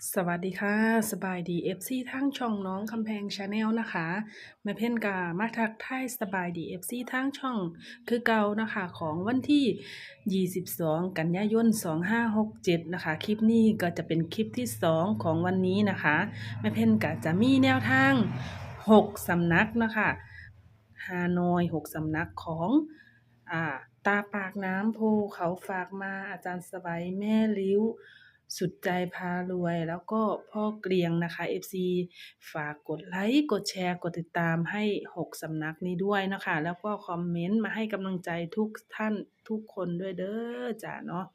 สวัสดีค่ะ สบายดี FC ทั้งช่องน้องคำแพงชาแนลนะคะแม่เพ่นกามาทักทายสบายดี FC ทั้งช่อง คือเก่านะคะของวันที่ 22 กันยายน 2567 นะคะ คลิปนี้ก็จะเป็นคลิปที่ 2 ของวันนี้นะคะแม่เพ่นก็จะมีแนวทาง 6 สำนักนะคะฮานอย 6 สำนักของอ่าตาปากน้ำโพเขาฝากมาอาจารย์สบายแม่ลิ้ว สุดใจพารวย แล้วก็พ่อเกรียงนะคะ FC ฝากกดไลค์กดแชร์กดติดตามให้ 6 สำนักนี้ด้วยนะคะ แล้วก็คอมเมนต์มาให้กำลังใจทุกท่านทุกคนด้วยเด้อจ้าเนาะ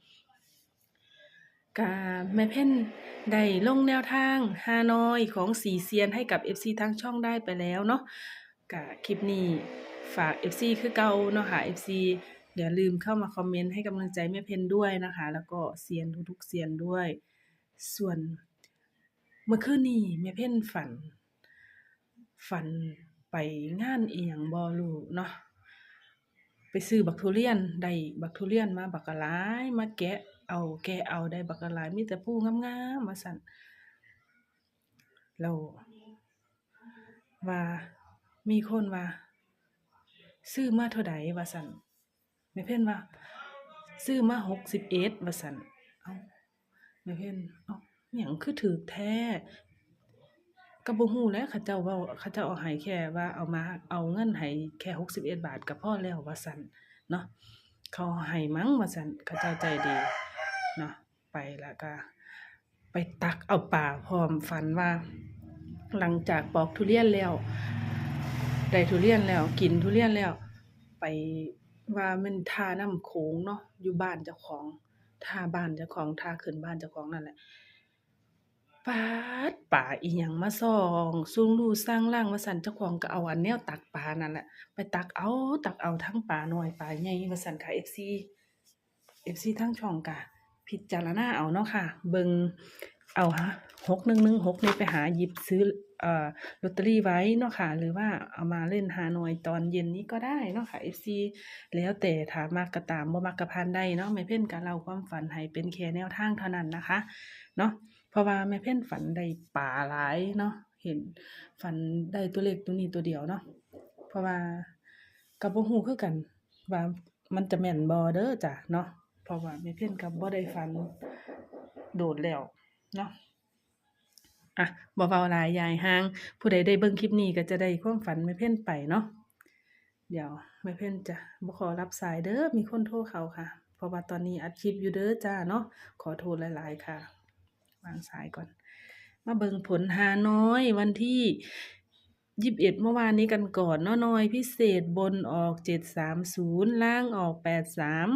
กาแม่เพ่นได้ลงแนวทางฮานอยของสีเซียนให้กับ FC ทั้งช่องได้ไปแล้วเนาะกะคลิปนี้ฝาก FC คือเก่าเนาะค่ะ FC อย่าลืมเข้ามาคอมเมนต์ให้กำลังใจแม่เพนด้วยนะคะ แล้วก็เซียนทุกๆเซียนด้วย ส่วนเมื่อคืนนี้แม่เพนฝัน ฝันไปงานเอียงบอลูเนาะไปซื้อบักทุเรียนได้บักทุเรียนมาบักกะหลายมาแกะเอาแกะเอาได้บักกะหลายมีแต่ผู้งามๆมาสั่นแล้วว่ามีคนว่า ซื้อมาเท่าใดว่าสั่น แม่เพ่นว่า ซื้อมาหกสิบเอ็ดว่าสันเอาแม่เพ่นเอาอย่างคือถือแท้ก็บ่ฮู้แล้วเขาเจ้าเว้าเขาเจ้าเอาให้แค่ว่าเอามาเอาเงินให้แค่หกสิบเอ็ดบาทก็พอแล้วว่าสันเนาะเขาให้มั้งว่าสันเขาเจ้าใจดีเนาะไปแล้วก็ ไปตักเอาป่าพร้อมฝันว่า หลังจากปอกทุเรียนแล้วได้ทุเรียนแล้วกินทุเรียนแล้ว ไป ว่ามันท่าน้ำโขงเนาะ อยู่บ้านเจ้าของ ท่าบ้านเจ้าของ ท่าขึ้นบ้านเจ้าของนั่นแหละ ป๊าดป่าอีหยังมาส่องสูงรูสร้างล่างว่าสั่นเจ้าของก็เอาอันแนวตักปลานั่นแหละ ไปตักเอา ตักเอาทั้งปลาน้อยปลาใหญ่ว่าสั่นค่ะ FC FC ทั้งช่องกะ พิจารณาเอาเนาะค่ะ เบิงเอาฮะหกหนึ่งหนึ่งหกนี่ไปหาหยิบซื้อ ลอตเตอรี่ไว้เนาะค่ะ หรือว่าเอามาเล่นฮานอยตอนเย็นนี้ก็ได้เนาะค่ะ FC แล้วแต่ถามากกระตามบ่มักกระพันได้เนาะแม่เพ่นกับเราความฝันให้เป็นแค่แนวทางเท่านั้นนะคะ เนาะเพราะว่าแม่เพ่นฝันได้ป่าหลายเนาะเห็นฝันได้ตัวเลขตัวนี้ตัวเดียวเนาะเพราะว่ากับบ่ฮู้คือกันว่ามันจะแม่นบ่เด้อจ้ะเนาะเพราะว่าแม่เพ่นกับบ่ได้ฝันโดดแล้วเนาะ อะบ่เว้าหลายยายห่าง ผู้ใดได้เบิ่งคลิปนี้ก็จะได้ความฝันแม่เพ่นไปเนาะเดี๋ยวแม่เพ่นจะบ่ขอรับสายเด้อมีคนโทรเขาค่ะ เพราะว่าตอนนี้อัดคลิปอยู่เด้อจ้าเนาะขอโทษหลาย ๆ ค่ะ วางสายก่อน มาเบิ่งผลหาน้อยวันที่ยี่สิบเอ็ดเมื่อวานนี้กันก่อนเนาะน้อยพิเศษบนออกเจ็ดสามศูนย์ล่างออกแปดสาม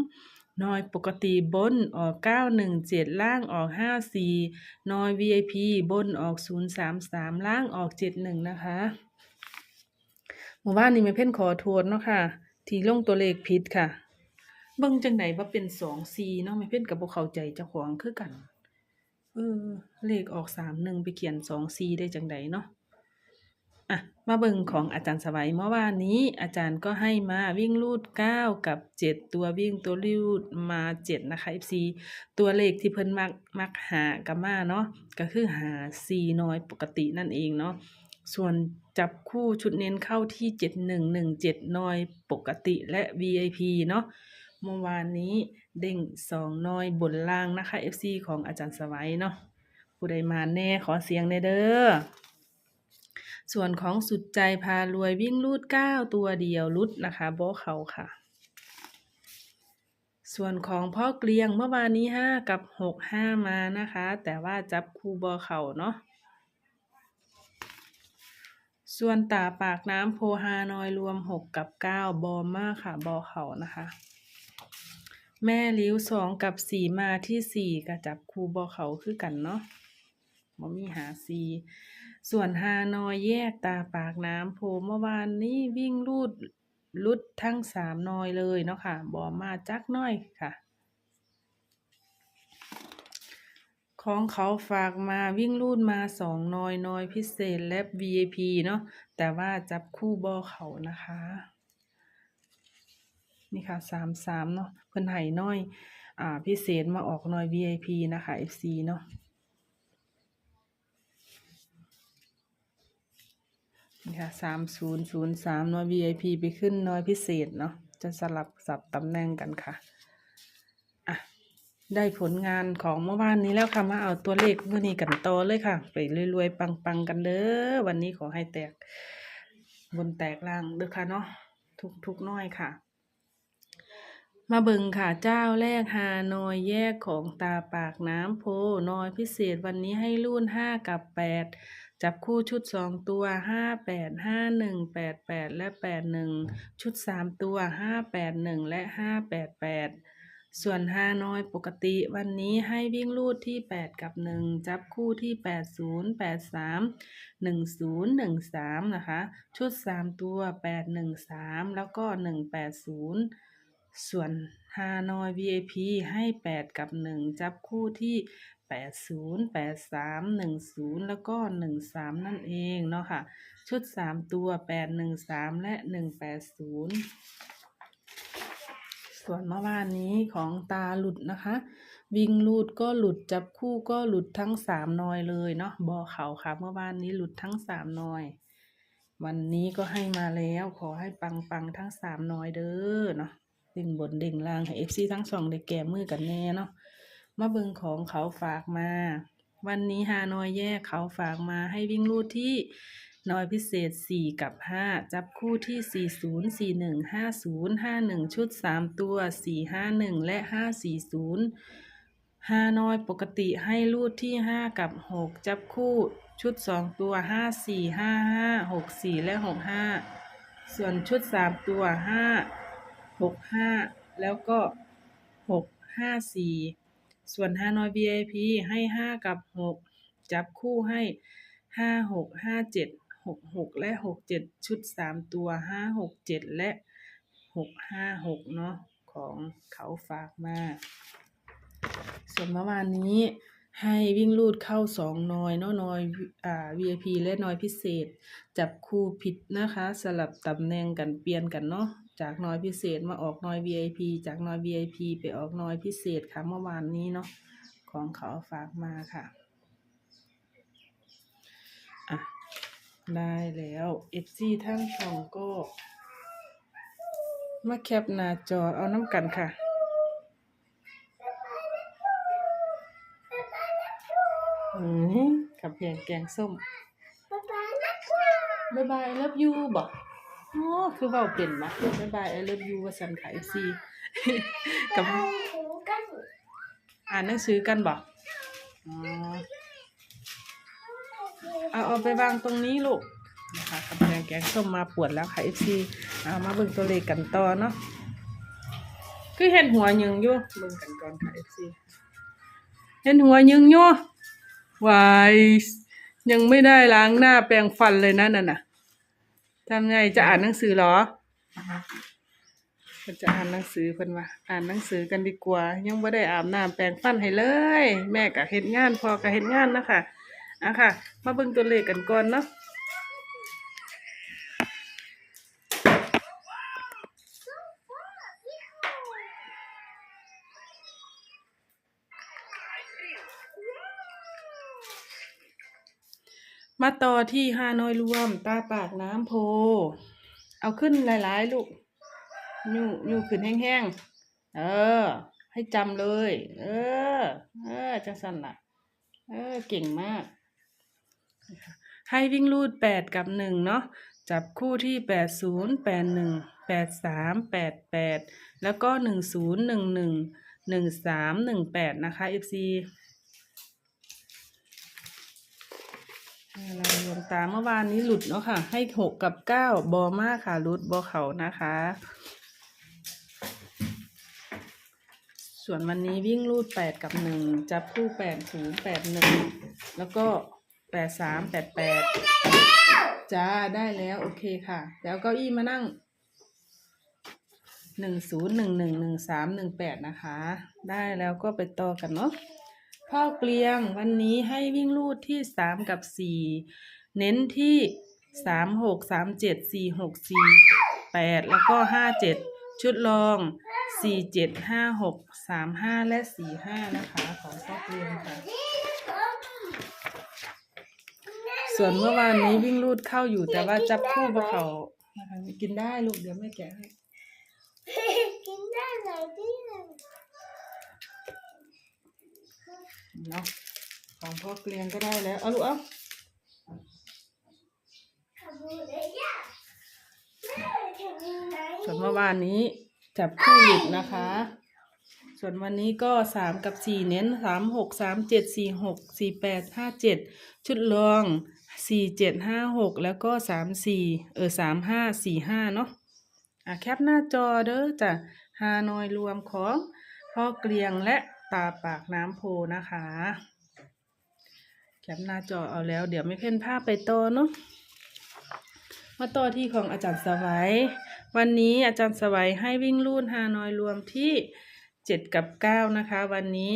น้อยปกติบนออกเก้าหนึ่งเจ็ดล่างออกห้าสี่น้อย VIP บนออกศูนย์สามสามล่างออกเจ็ดหนึ่งนะคะหมู่บ้านนี้แม่เพ่นขอโทษเนาะค่ะ ที่ลงตัวเลขผิดค่ะ เบิ่งจังไดว่าเป็นสองซีเนาะแม่เพ่นกับบ่เข้าใจเจ้าของคือกัน เออ เลขออกสามหนึ่งไปเขียนสองซีได้จังไดเนาะ อะมาเบิ่งของอาจารย์สวัยเมื่อวานนี้อาจารย์ก็ให้มาวิ่งลูดเก้ากับเจ็ดตัววิ่งตัวลูดมาเจ็ดนะคะ FC ตัวเลขที่เพิ่นมักมักหากับมาเนาะก็คือหาซีน้อยปกตินั่นเองเนาะส่วนจับคู่ชุดเน้นเข้าที่ 7117นอยปกติและ VIP เนาะเมื่อวานนี้เด้ง 2นอยบนล่างนะคะ FC ของอาจารย์สวัยเนาะผู้ใดมาแน่ขอเสียงแน่เด้อ ส่วนของสุดใจพารวยวิ่งลูด 9 ตัวเดียวลุดนะคะโบเขาค่ะ ส่วนของพ่อเกลียงเมื่อวานนี้ 5 กับ 6 5 มานะคะ แต่ว่าจับคู่บอเขาเนาะส่วนตาปากน้ำโพฮานอยรวมหกกับเก้าบอมมากค่ะ บอเขานะคะ แม่ลิ้วสองกับสี่มาที่สี่ก็จับคูบอเขาคือกันเนาะบ่มีหาสี ส่วนฮานอยแยกตาปากน้ำโพเมื่อวานนี้วิ่งลูดลุดทั้งสามนอยเลยเนาะค่ะบอมาจักน้อยค่ะ ของเขาฝากมาวิ่งลูดมาสองนอยนอยพิเศษและ VIP เนาะแต่ว่าจับคู่บอเขานะคะ นี่ค่ะสามสามเนาะเพิ่นไห้น้อย อ่าพิเศษมาออกนอย VIP นะคะ FC เนาะ ค่ะสามศูนย์ศูนย์สามน้อย VIP ไปขึ้นน้อยพิเศษเนาะจะสลับสับตำแหน่งกันค่ะอะ ได้ผลงานของเมื่อวานนี้แล้วค่ะมาเอาตัวเลขเมื่อนี้กันต่อเลยค่ะ ไปรวยๆ ปังๆ กันเด้อวันนี้ขอให้แตก บนแตกล่างเด้อค่ะเนาะทุกทุกๆน้อยค่ะมาเบิงค่ะเจ้าแรกฮานอยแยกของตาปากน้ำโพน้อยพิเศษวันนี้ให้รุ่นห้ากับแปด จับคู่ชุดสองตัวห้าแปดห้าหนึ่งแปดแปดและแปดหนึ่งชุดสามตัวห้าแปดหนึ่งและห้าแปดแปดส่วนฮานอยปกติวันนี้ให้วิ่งลูดที่แปดกับหนึ่งจับคู่ที่แปดศูนย์แปดสามหนึ่งศูนย์หนึ่งสามนะคะ ชุดสามตัวแปดหนึ่งสามแล้วก็หนึ่งแปดศูนย์ส่วนฮานอย VIP ให้ 8 กับ 1 จับคู่ที่ 80 83 10 แล้วก็ 13 นั่นเองเนาะค่ะ ชุด 3 ตัว 813 และ 180 ส่วนเมื่อวานนี้ของตาหลุดนะคะ วิ่งหลุดก็หลุดจับคู่ก็หลุดทั้ง 3นอยเลยเนาะบอเขาค่ะเมื่อวานนี้หลุดทั้ง 3นอย วันนี้ก็ให้มาแล้วขอให้ปังปังทั้ง 3นอยเด้อเนาะดิ่งบนดิ่งล่างให้เอฟซีทั้งสองได้แก้มือกันแน่เนาะ มาเบิงของเขาฝากมา วันนี้ฮานอยแยกเขาฝากมาให้วิ่งรูดที่นอยพิเศษ 4 กับ 5 จับคู่ที่ 40 41 50 51 ชุด 3 ตัว 451 และ 540ฮานอยปกติให้รูดที่ 5 กับ 6 จับคู่ชุด 2 ตัว 54 55 64 และ 65 ส่วนชุด 3 ตัว5หกห้าแล้วก็หกห้า ส่วนห้าน้อย VIP ให้ห้ากับหกจับคู่ให้ห้าหกห้าเจ็ดหกหกและหกเจ็ดชุดสามตัวห้าหกเจ็ดและหกห้าหกเนาะของเขาฝากมา ส่วนเมื่อวานนี้ให้วิ่งลูดเข้าสองนอยเนาะนอยอ่า VIP และนอยพิเศษ จับคู่ผิดนะคะ สลับตำแหน่งกันเปลี่ยนกันเนาะ จากนอยพิเศษมาออกนอย VIP จากนอย VIP ไปออกนอยพิเศษค่ะเมื่อวานนี้เนาะของเขาฝากมาค่ะอะ ได้แล้ว FC ทั้งช่องก็มาแคปหน้าจอเอาน้ำกันค่ะอืมกับเพียงแกงส้มบายบายเลิฟยูบอก อ๋อคือเบาเป็นนะบายบายเลิฟยูว่าสันขายซีกับอ่านหนังสือกันบอกอ๋อเอาเอาไปวางตรงนี้ลูกนะคะกับแกงแกงส้มมาปวดแล้วค่ะเอฟซีเอามาเบิ่งตัวเลขกันต่อเนาะคือเห็นหัวยังอยู่เบิ่งกันก่อนค่ะเอฟซีเห็นหัวยังอยู่วายยังไม่ได้ล้างหน้าแปรงฟันเลยนะนั่นน่ะ ทำไงจะอ่านหนังสือเหรอก็จะอ่านหนังสือเพิ่นว่า อ่านหนังสือกันดีกว่า ยังไม่ได้อาบน้ำแปรงฟันให้เลย แม่ก็เฮ็ดงานพ่อก็เฮ็ดงานนะคะอะค่ะ มาเบิ่งตัวเลขกันก่อนเนาะ มาต่อที่ฮานอยรวม ตาปากน้ำโพ เอาขึ้นหลายๆ ลูกยูยูขึ้นแห้งๆ เออ ให้จำเลย เออ เออจังสันล่ะเออ เก่งมาก ให้วิ่งรูดแปดกับหนึ่งเนาะ จับคู่ที่แปดศูนย์แปดหนึ่งแปดสามแปดแปดแล้วก็หนึ่งศูนย์หนึ่งหนึ่งหนึ่งสามหนึ่งแปดนะคะ FC เราลวงตาเมื่อวานนี้หลุดเนาะค่ะ ให้หกกับเก้าบอมากค่ะหลุดบอเขานะคะ ส่วนวันนี้วิ่งรูดแปดกับหนึ่งจับคู่แปดศูนย์แปดหนึ่งแล้วก็แปดสามแปดแปดจ้าได้แล้วโอเคค่ะ แล้วเก้าอี้มานั่งหนึ่งศูนย์หนึ่งหนึ่งหนึ่งสามหนึ่งแปดนะคะ ได้แล้วก็ไปต่อกันเนาะ พ่อเกลียงวันนี้ให้วิ่งลูดที่สามกับสี่เน้นที่สามหกสามเจ็ดสี่หกสี่แปดแล้วก็ห้าเจ็ดชุดรองสี่เจ็ดห้าหกสามห้าและสี่ห้านะคะของพ่อเกลียงค่ะ ส่วนเมื่อวานนี้วิ่งรูดเข้าอยู่แต่ว่าจับคู่บ่เขานะคะกินได้ลูกเดี๋ยวแม่แกะให้ กินได้ไหนที่หนึ่ง เนาะของพ่อเกลียงก็ได้แล้ว เอาลูกเอาขบูเลยย่าแม่จะมีไหนส่วนเมื่อวานนี้จับคู่หลุดนะคะ ส่วนวันนี้ก็สามกับสี่เน้นสามหกสามเจ็ดสี่หกสี่แปดห้าเจ็ดชุดรองสี่เจ็ดห้าหกแล้วก็สามสี่เออสามห้าสี่ห้าเนาะอะแคปหน้าจอเด้อจ้ะฮานอยรวมของพ่อเกลียงและ ตาปากน้ำโพนะคะแคปหน้าจอเอาแล้ว เดี๋ยวไม่เพ่นภาพไปต่อเนาะมาต่อที่ของอาจารย์สวัยวันนี้อาจารย์สวัยให้วิ่งลู่นฮานอยรวมที่เจ็ดกับเก้านะคะ วันนี้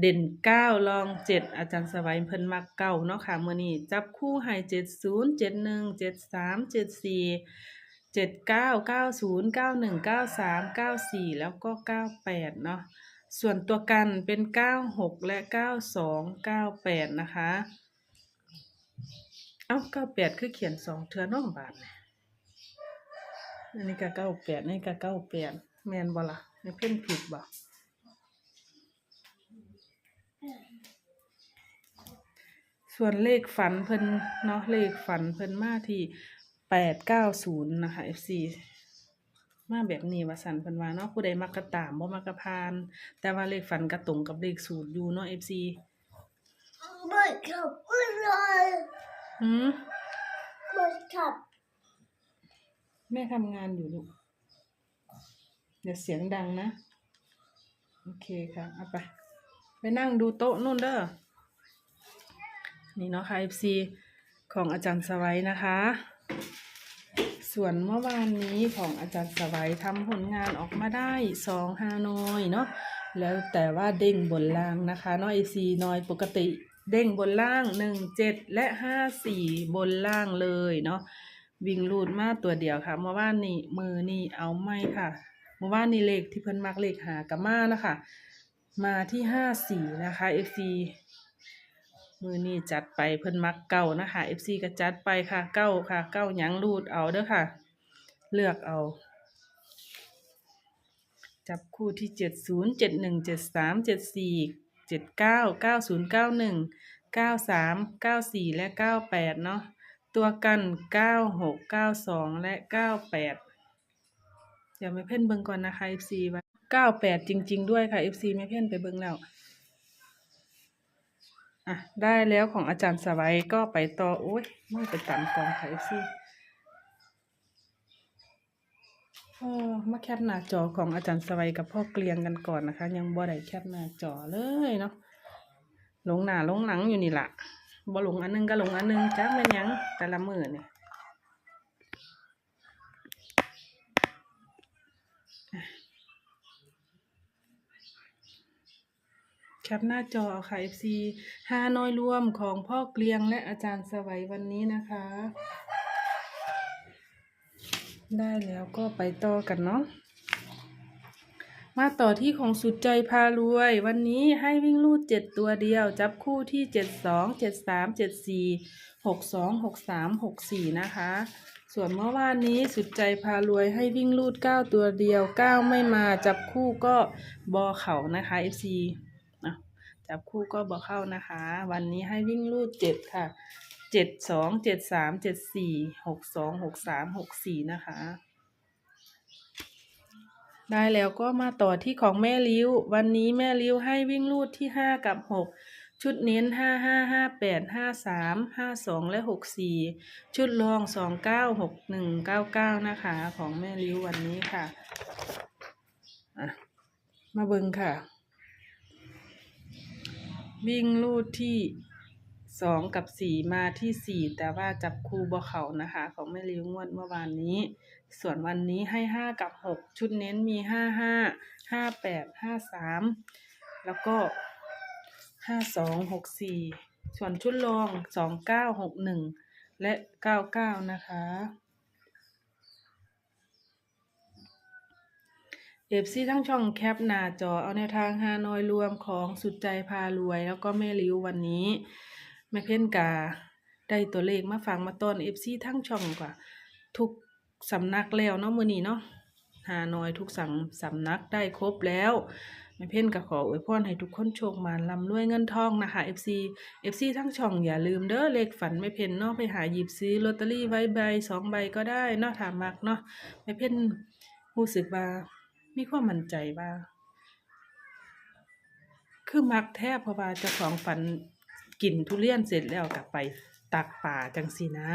เด่นเก้าลองเจ็ดอาจารย์สวัยเพิ่นมักเก้าเนาะค่ะเมื่อนี้จับคู่ให้เจ็ดศูนย์เจ็ดหนึ่งเจ็ดสามเจ็ดสี่เจ็ดเก้าเก้าศูนย์เก้าหนึ่งเก้าสามเก้าสี่แล้วก็เก้าแปดเนาะ ส่วนตัวกันเป็นเก้าหกและเก้าสองเก้าแปดนะคะ เอ้าเก้าแปดคือเขียนสองเทือน้องบาทเนี่ยอันนี้ก็เก้าแปดนี่ก็เก้าแปดแมนบ่ละนี่เพิ่นผิดบ่ส่วนเลขฝันเพิ่นเนาะเลขฝันเพิ่นมาที่แปดเก้าศูนย์นะคะ FC มาแบบนี้ว่าสันเพิ่นว่าเนาะผู้ใดมักกระตามบ่มักกระพาน แต่ว่าเลขฝันกระตรงกับเลขสูตรอยู่เนาะ FC หมดขับก็เลยหืมหมดขับแม่ทำงานอยู่ลูกเดี๋ยวเสียงดังนะ โอเคค่ะเอาไป ไปนั่งดูโต๊ะนู่นเด้อนี่เนาะค่ะ FC ของอาจารย์สวัยนะคะ ส่วนเมื่อวานนี้ของอาจารย์สวัยทำผลงานออกมาได้สองฮานอยเนาะแล้วแต่ว่าเด้งบนล่างนะคะเนาะ FC น้อยปกติเด้งบนล่างหนึ่งเจ็ดและห้าสี่บนล่างเลยเนาะวิ่งรูดมาตัวเดียวค่ะ เมื่อวานนี้มือนี่เอาไม่ค่ะ เมื่อวานนี้เลขที่เพิ่นมักเลขหากับมานะคะมาที่ห้าสี่นะคะ FC มือนี่จัดไปเพิ่นมักเก้านะคะ FC ก็จัดไปค่ะเก้าค่ะเก้าหยังรูดเอาเด้อค่ะ เลือกเอา จับคู่ที่เจ็ดศูนย์เจ็ดหนึ่งเจ็ดสามเจ็ดสี่เจ็ดเก้าเก้าศูนย์เก้าหนึ่งเก้าสามเก้าสี่และเก้าแปดเนาะตัวกันเก้าหกเก้าสองและเก้าแปดเดี๋ยวไม่เพ่นเบิ่งก่อนนะคะ FC ว่าเก้าแปดจริง ๆ ด้วยค่ะ FC ไม่เพ่นไปเบิ่งแล้ว อะได้แล้วของอาจารย์สวัยก็ไปต่อโอ้ยมือไปตันกองค่สิเออมาแคปหน้าจอของอาจารย์สวัยกับพ่อเกลียงกันก่อนนะคะ ยังบ่ได้แคปหน้าจอเลยเนาะลงหน้าลงหนังอยู่นี่ละบ่ลงอันหนึงก็หลงอันหนึงจ้าแม่นยังแต่ละมือเนี่ย แคปหน้าจอค่ะ FC ฮานอยรวมของพ่อเกลียงและอาจารย์สวัยวันนี้นะคะ ได้แล้วก็ไปต่อกันเนาะมาต่อที่ของสุดใจพารวย วันนี้ให้วิ่งลูดเจ็ดตัวเดียว จับคู่ที่เจ็ดสองเจ็ดสามเจ็ดสี่หกสองหกสามหกสี่นะคะ ส่วนเมื่อวานนี้สุดใจพารวยให้วิ่งลูดเก้าตัวเดียวเก้าไม่มาจับคู่ก็บอเข่านะคะ FC จับคู่ก็บอเข้านะคะ วันนี้ให้วิ่งลูดเจ็ดค่ะเจ็ดสองเจ็ดสามเจ็ดสี่หกสองหกสามหกสี่นะคะ ได้แล้วก็มาต่อที่ของแม่ริ้ว วันนี้แม่ริ้วให้วิ่งลูดที่ห้ากับหกชุดเน้นห้าห้าห้าแปดห้าสามห้าสองและหกสี่ชุดรองสองเก้าหกหนึ่งเก้าเก้านะคะ ของแม่ริ้ววันนี้ค่ะอะมาเบิ่งค่ะ วิ่งลูดที่สองกับสี่มาที่สี่แต่ว่าจับคู่บ่เขานะคะ ของแม่ริ้วงวดเมื่อวานนี้ ส่วนวันนี้ให้ห้ากับหกชุดเน้นมีห้าห้าห้าแปดห้าสามแล้วก็ห้าสองหกสี่ส่วนชุดรองสองเก้าหกหนึ่งและเก้าเก้านะคะ เอฟซีทั้งช่องแคปหน้าจอเอาในวทางฮานอยรวมของสุดใจพารวย แล้วก็แม่ริ้ววันนี้แม่เพ่นกาได้ตัวเลขมาฝากมาต้อน FC ทั้งช่องกว่า ทุกสำนักแล้วเนาะมือนี้เนาะหานอยทุกสังสำนักได้ครบแล้วแม่เพ่นก็ขออวยพรให้ทุกคนโชคมานร่ำรวยเงินทองนะคะ FC FC ทั้งช่องอย่าลืมเด้อเลขฝันแม่เพ่นเนาะไปหาหยิบซื้อลอตเตอรี่ไว้ใบสองใบก็ได้เนาะถามมักเนาะแม่เพ่นรู้สึกว่า มีความมั่นใจว่า คือมักแทบเพราะว่าเจ้าของฝันกินทุเรียนเสร็จแล้วกลับไปตักป่าจังสีนะ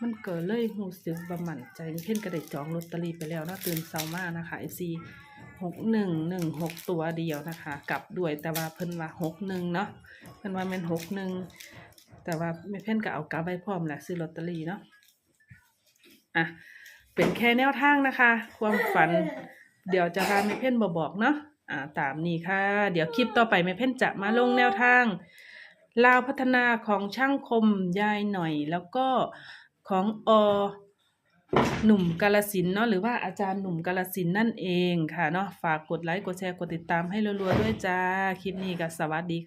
มันเกิดเลยรู้สึกบ่มั่นใจเพ่นก็ได้จองลอตเตอรี่ไปแล้วเนาะตื่นเช้ามานะคะ FC หกหนึ่งหนึ่งหกตัวเดียวนะคะ กลับด้วยแต่ว่าเพิ่นว่าหกหนึ่งเนาะเพิ่นว่าแม่นหกหนึ่งแต่ว่าแม่เพ่นก็เอากลับไว้พร้อมแหละซื้อลอตเตอรี่เนาะอะเป็นแค่แนวทางนะคะ ความฝัน เดี๋ยวจะพาแม่เพ่นบอบอกเนาะอ่าตามนี้ค่ะ เดี๋ยวคลิปต่อไปแม่เพ่นจะมาลงแนวทาง ลาวพัฒนาของช่างคมยายหน่อย แล้วก็ของอหนุ่มกาลสินเนาะหรือว่าอาจารย์หนุ่มกาลสินนั่นเองค่ะเนาะฝากกดไลค์กดแชร์กดติดตามให้รัวๆด้วยจ้า คลิปนี้ก็สวัสดี